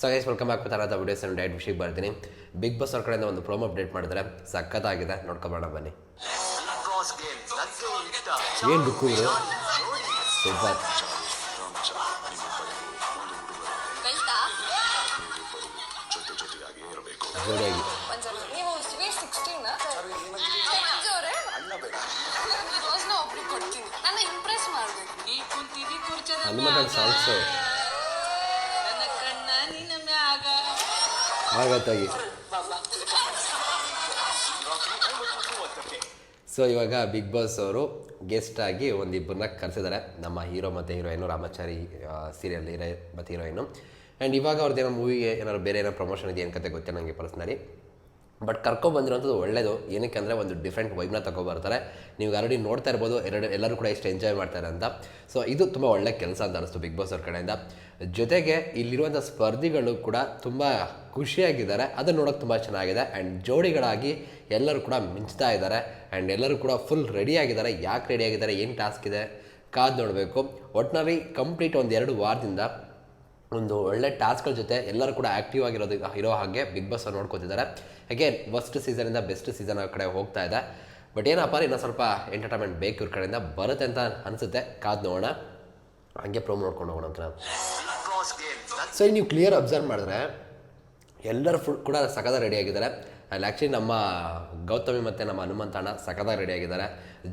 So guys welcome back ಥರದ videos ನಾನು diet ವಿಷಯಕ್ಕೆ ಬರ್ತೀನಿ. ಬಿಗ್ ಬಾಸ್ ಅವ್ರ ಕಡೆಯಿಂದ ಒಂದು ಪ್ರೋಮೋ ಅಪ್ಡೇಟ್ ಮಾಡಿದ್ರೆ ಸಖತ್ತಾಗಿದೆ. ನೋಡ್ಕೊಬೋಣ ಬನ್ನಿ. ಏನು ಬುಕ್ಕು ಇದು ಸೂಪರ್. ಜೋಡಿಯಾಗಿ. ಮಂಜು ನೀವು ಆಗತ್ತಾಗಿ. ಸೊ ಇವಾಗ ಬಿಗ್ ಬಾಸ್ ಅವರು ಗೆಸ್ಟ್ ಆಗಿ ಒಂದಿಬ್ಬರನ್ನ ಕರೆಸಿದ್ದಾರೆ. ನಮ್ಮ ಹೀರೋ ಮತ್ತು ಹೀರೋಯಿನು ರಾಮಾಚಾರಿ ಸೀರಿಯಲ್ ಹೀರೋ ಮತ್ತು ಹೀರೋಯಿನು. ಆ್ಯಂಡ್ ಇವಾಗ ಅವ್ರದ್ದೇನೋ ಮೂವಿಗೆ ಏನಾದ್ರು ಬೇರೆ ಏನೋ ಪ್ರಮೋಷನ್ ಇದೆ ಏನು ಕತೆ ಗೊತ್ತಿಲ್ಲ ನನಗೆ ಪರ್ಸ್ನಲಿ ಬಟ್ ಕರ್ಕೊಂಬಂದಿರೋಂಥದ್ದು ಒಳ್ಳೆಯದು ಏನಕ್ಕೆ ಅಂದರೆ ಒಂದು ಡಿಫ್ರೆಂಟ್ ವೈಬ್ನ ತಗೊಬರ್ತಾರೆ ನೀವು ಆಲ್ರೆಡಿ ನೋಡ್ತಾ ಇರ್ಬೋದು, ಎರಡು ಎಲ್ಲರೂ ಕೂಡ ಇಷ್ಟು ಎಂಜಾಯ್ ಮಾಡ್ತಾರೆ ಅಂತ ಸೊ ಇದು ತುಂಬ ಒಳ್ಳೆ ಕೆಲಸ ಅಂತ ಅನಿಸ್ತು ಬಿಗ್ ಬಾಸ್ ಅವ್ರ ಕಡೆಯಿಂದ. ಜೊತೆಗೆ ಇಲ್ಲಿರುವಂಥ ಸ್ಪರ್ಧಿಗಳು ಕೂಡ ತುಂಬ ಖುಷಿಯಾಗಿದ್ದಾರೆ. ಅದನ್ನು ನೋಡೋಕೆ ತುಂಬ ಚೆನ್ನಾಗಿದೆ. ಆ್ಯಂಡ್ ಜೋಡಿಗಳಾಗಿ ಎಲ್ಲರೂ ಕೂಡ ಮಿಂಚ್ತಾ ಇದ್ದಾರೆ. ಆ್ಯಂಡ್ ಎಲ್ಲರೂ ಕೂಡ ಫುಲ್ ರೆಡಿಯಾಗಿದ್ದಾರೆ ಯಾಕೆ ರೆಡಿಯಾಗಿದ್ದಾರೆ ಏನು ಟಾಸ್ಕ್ ಇದೆ? ಕಾದು ನೋಡಬೇಕು. ಒಟ್ಟಿನಲ್ಲಿ ಕಂಪ್ಲೀಟ್ ಒಂದು ಎರಡು ವಾರದಿಂದ ಒಂದು ಒಳ್ಳೆ ಟಾಸ್ಕ್ಗಳ ಜೊತೆ ಎಲ್ಲರೂ ಕೂಡ ಆ್ಯಕ್ಟಿವ್ ಆಗಿರೋದು ಇರೋ ಹಾಗೆ ಬಿಗ್ ಬಾಸ್ ನೋಡ್ಕೋತಿದ್ದಾರೆ. ಅಗೇನ್ ಫಸ್ಟ್ ಸೀಸನಿಂದ ಬೆಸ್ಟ್ ಸೀಸನ್ ಕಡೆ ಹೋಗ್ತಾ ಇದೆ. ಬಟ್ ಏನಪ್ಪ ಇನ್ನೂ ಸ್ವಲ್ಪ ಎಂಟರ್ಟೈನ್ಮೆಂಟ್ ಬೇಕು ಇವ್ರ ಕಡೆಯಿಂದ. ಬರುತ್ತೆ ಅಂತ ಅನಿಸುತ್ತೆ. ಕಾದು ನೋಡೋಣ. ಹಾಗೆ ಪ್ರೋಮ್ ನೋಡ್ಕೊಂಡು ಹೋಗೋಣ ಅಂತ. ಸೊ ನೀವು ಕ್ಲಿಯರ್ ಅಬ್ಸರ್ವ್ ಮಾಡಿದ್ರೆ ಎಲ್ಲರೂ ಫುಡ್ ಕೂಡ ಸಕದ ರೆಡಿ ಆಗಿದ್ದಾರೆ. ಅಲ್ಲಿ ಆ್ಯಕ್ಚುಲಿ ನಮ್ಮ ಗೌತಮಿ ಮತ್ತು ನಮ್ಮ ಹನುಮಂತಣ್ಣ ಸಖತ್ತಾಗಿ ರೆಡಿ ಆಗಿದ್ದಾರೆ.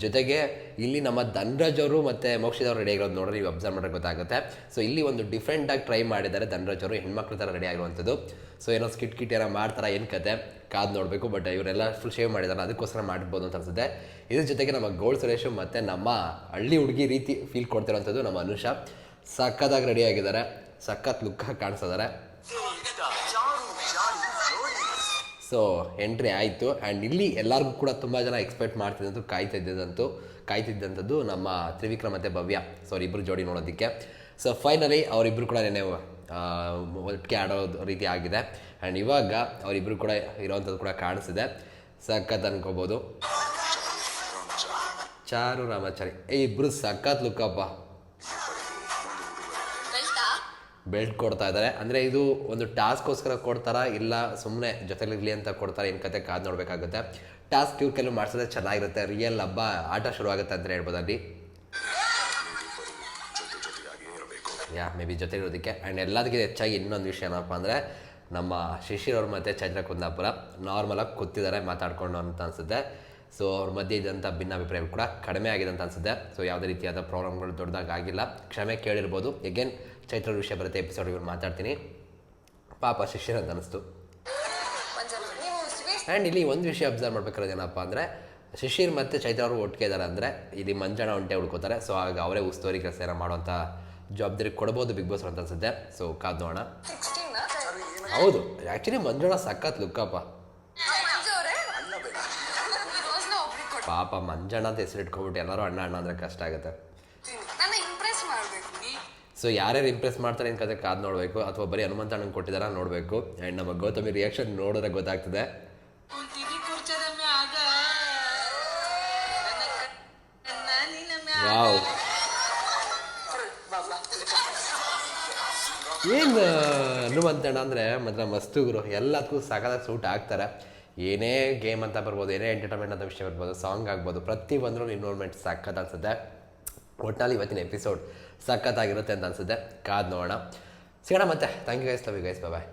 ಜೊತೆಗೆ ಇಲ್ಲಿ ನಮ್ಮ ಧನ್ರಾಜ್ ಅವರು ಮತ್ತು ಮೋಕ್ಷಿದವರು ರೆಡಿ ಆಗಿರೋದು ನೋಡ್ರಿ, ನೀವು ಅಬ್ಸರ್ವ್ ಮಾಡೋಕೆ ಗೊತ್ತಾಗುತ್ತೆ. ಸೊ ಇಲ್ಲಿ ಒಂದು ಡಿಫ್ರೆಂಟಾಗಿ ಟ್ರೈ ಮಾಡಿದ್ದಾರೆ ಧನ್ರಾಜ್ ಅವರು, ಹೆಣ್ಮಕ್ಳ ಥರ ರೆಡಿ ಆಗಿರುವಂಥದ್ದು ಸೊ ಏನೋ ಸ್ಕಿಟ್ ಕಿಟ್ ಏನೋ ಮಾಡ್ತಾರೆ ಏನು ಕತೆ? ಕಾದು ನೋಡಬೇಕು ಬಟ್ ಇವರೆಲ್ಲ ಫುಲ್ ಶೇವ್ ಮಾಡಿದ್ದಾರೆ ಅದಕ್ಕೋಸ್ಕರ ಮಾಡ್ಬೋದು ಅಂತ ಅನ್ಸುತ್ತೆ. ಇದ್ರ ಜೊತೆಗೆ ನಮ್ಮ ಗೋಲ್ಡ್ ಸುರೇಶು ಮತ್ತು ನಮ್ಮ ಹಳ್ಳಿ ಹುಡುಗಿ ರೀತಿ ಫೀಲ್ ಕೊಡ್ತಿರೋಂಥದ್ದು ನಮ್ಮ ಅನುಷಾ. ಸಖತ್ತಾಗಿ ರೆಡಿ ಆಗಿದ್ದಾರೆ. ಸಖತ್ ಲುಕ್ಕಾಗಿ ಕಾಣಿಸ್ತಿದ್ದಾರೆ ಸೊ ಎಂಟ್ರಿ ಆಯಿತು. ಆ್ಯಂಡ್ ಇಲ್ಲಿ ಎಲ್ಲರಿಗೂ ಕೂಡ ತುಂಬ ಜನ ಎಕ್ಸ್ಪೆಕ್ಟ್ ಮಾಡ್ತಿದ್ದಂತೂ, ಕಾಯ್ತಿದ್ದಂತೂ ಕಾಯ್ತಿದ್ದಂಥದ್ದು ನಮ್ಮ ತ್ರಿವಿಕ್ರಮ ಮತ್ತು ಭವ್ಯ. ಸೊ ಇಬ್ಬರು ಜೋಡಿ ನೋಡೋದಕ್ಕೆ. ಸೊ ಫೈನಲಿ ಅವರಿಬ್ಬರು ಕೂಡ ನೆನೆ ಒಟ್ಟಿಗೆ ಆಡೋ ರೀತಿ ಆಗಿದೆ. ಆ್ಯಂಡ್ ಇವಾಗ ಅವರಿಬ್ಬರು ಕೂಡ ಇರೋವಂಥದ್ದು ಕೂಡ ಕಾಣಿಸಿದೆ ಸಖತ್ ಅನ್ಕೋಬೋದು. ಚಾರು ರಾಮಾಚಾರಿ. ಇಬ್ಬರು ಸಖತ್ ಲುಕ್ಕಪ್ಪ ಬೆಲ್ಟ್ ಕೊಡ್ತಾ ಇದ್ದಾರೆ. ಅಂದರೆ ಇದು ಒಂದು ಟಾಸ್ಕ್ಗೋಸ್ಕರ ಕೊಡ್ತಾರಾ ಇಲ್ಲ ಸುಮ್ಮನೆ ಜೊತೆಲಿರಲಿ ಅಂತ ಕೊಡ್ತಾರೆ ಏನು ಕತೆ ಕಾದು ನೋಡಬೇಕಾಗುತ್ತೆ. ಟಾಸ್ಕ್ ಇವ್ರ ಕೆಲವು ಮಾಡಿಸಿದ್ರೆ ಚೆನ್ನಾಗಿರುತ್ತೆ. ರಿಯಲ್ ಹಬ್ಬ, ಆಟ ಶುರುವಾಗುತ್ತೆ ಅಂತ ಹೇಳ್ಬೋದು ಅಲ್ಲಿ. ಯಾ, ಮೇ ಬಿ ಜೊತೆ ಇರೋದಕ್ಕೆ ಆ್ಯಂಡ್ ಎಲ್ಲದಕ್ಕಿಂತ ಹೆಚ್ಚಾಗಿ ಇನ್ನೊಂದು ವಿಷಯ ಏನಪ್ಪ ಅಂದರೆ, ನಮ್ಮ ಶಿಶಿರ್ ಅವ್ರ ಮತ್ತು ಚಂದ್ರ ಕುಂದಾಪುರ ನಾರ್ಮಲಾಗಿ ಕೂತಿದ್ದಾರೆ, ಮಾತಾಡ್ಕೊಂಡು ಅಂತ ಅನಿಸುತ್ತೆ. ಸೊ ಅವ್ರ ಮಧ್ಯೆ ಇದ್ದಂಥ ಭಿನ್ನಾಭಿಪ್ರಾಯಗಳು ಕೂಡ ಕಡಿಮೆ ಆಗಿದೆ ಅಂತ ಅನಿಸುತ್ತೆ. ಸೊ ಯಾವುದೇ ರೀತಿಯಾದ ಪ್ರಾಬ್ಲಮ್ಗಳು ದೊಡ್ಡದಾಗಿ ಆಗಿಲ್ಲ. ಕ್ಷಮೆ ಕೇಳಿರ್ಬೋದು. ಎಗೇನ್ ಚೈತ್ರ ವಿಷಯ ಬರುತ್ತೆ ಎಪಿಸೋಡ್ ಇವ್ರು ಮಾತಾಡ್ತೀನಿ. ಪಾಪ ಶಿಶಿರ್ ಅಂತ ಅನಿಸ್ತು. ಆ್ಯಂಡ್ ಇಲ್ಲಿ ಒಂದು ವಿಷಯ ಅಬ್ಸರ್ವ್ ಮಾಡ್ಬೇಕಾದ್ರೆ ಏನಪ್ಪ ಅಂದರೆ ಶಿಶಿರ್ ಮತ್ತು ಚೈತ್ರ ಅವರು ಒಟ್ಟಿಗೆ ಇದ್ದಾರೆ ಅಂದರೆ ಇಲ್ಲಿ ಮಂಜಣ್ಣ ಒಂಟೆ ಹುಡ್ಕೋತಾರೆ. ಸೊ ಆಗ ಅವರೇ ಉಸ್ತುವಾರಿ ಕೆಲಸ ಏನೋ ಮಾಡುವಂಥ ಜವಾಬ್ದಾರಿ ಕೊಡ್ಬೋದು ಬಿಗ್ ಬಾಸ್ ಅಂತ ಅನ್ಸುತ್ತೆ. ಸೊ ಕಾದ್ ನೋಡೋಣ. ಹೌದು. ಆ್ಯಕ್ಚುಲಿ ಮಂಜಣ್ಣ ಸಖತ್ ಲುಕ್ಕಪ್ಪ ಪಾಪ ಮಂಜಣ್ಣ ಅಂತ ಹೆಸರು ಇಟ್ಕೊಬಿಟ್ಟು ಎಲ್ಲರೂ ಅಣ್ಣ ಅಣ್ಣ ಅಂದರೆ ಕಷ್ಟ ಆಗುತ್ತೆ. ನನ್ನ ಇಂಪ್ರೆಸ್ ಮಾಡಬೇಕು ಸೊ ಯಾರ್ಯಾರು ಇಂಪ್ರೆಸ್ ಮಾಡ್ತಾರೆ ಏನು ಕತೆ ಕಾದು ನೋಡಬೇಕು ಅಥವಾ ಬರೀ ಹನುಮಂತ ಅಣ್ಣಂಗೆ ಕೊಟ್ಟಿದ್ದಾರ ನೋಡಬೇಕು. ಆ್ಯಂಡ್ ನಮ್ಮ ಗೌತಮಿ ರಿಯಾಕ್ಷನ್ ನೋಡಿದ್ರೆ ಗೊತ್ತಾಗ್ತದೆ. ವಾವ್. ಏನು ಹನುಮಂತಣ್ಣ ಅಂದರೆ ಮಾತ್ರ ಮಸ್ತು ಗುರು. ಎಲ್ಲದಕ್ಕೂ ಸಕಲಾಗಿ ಸೂಟ್ ಆಗ್ತಾರೆ ಏನೇ ಗೇಮ್ ಅಂತ ಬರ್ಬೋದು, ಏನೇ ಎಂಟರ್ಟೈನ್ಮೆಂಟ್ ಅಂತ ವಿಷಯ ಬರ್ಬೋದು ಸಾಂಗ್ ಆಗ್ಬೋದು, ಪ್ರತಿ ಒಂದರೂ ಇನ್ವಾಲ್ವ್ಮೆಂಟ್ ಸಖತ್ ಅನ್ಸುತ್ತೆ. ಒಟ್ಟಿನಲ್ಲಿ ಇವತ್ತಿನ ಎಪಿಸೋಡ್ ಸಖತ್ತಾಗಿರುತ್ತೆ ಅಂತ ಅನ್ಸುತ್ತೆ. ಕಾದ್ ನೋಡೋಣ. ಸಿಗೋಣ ಮತ್ತೆ. Thank you guys love you guys bye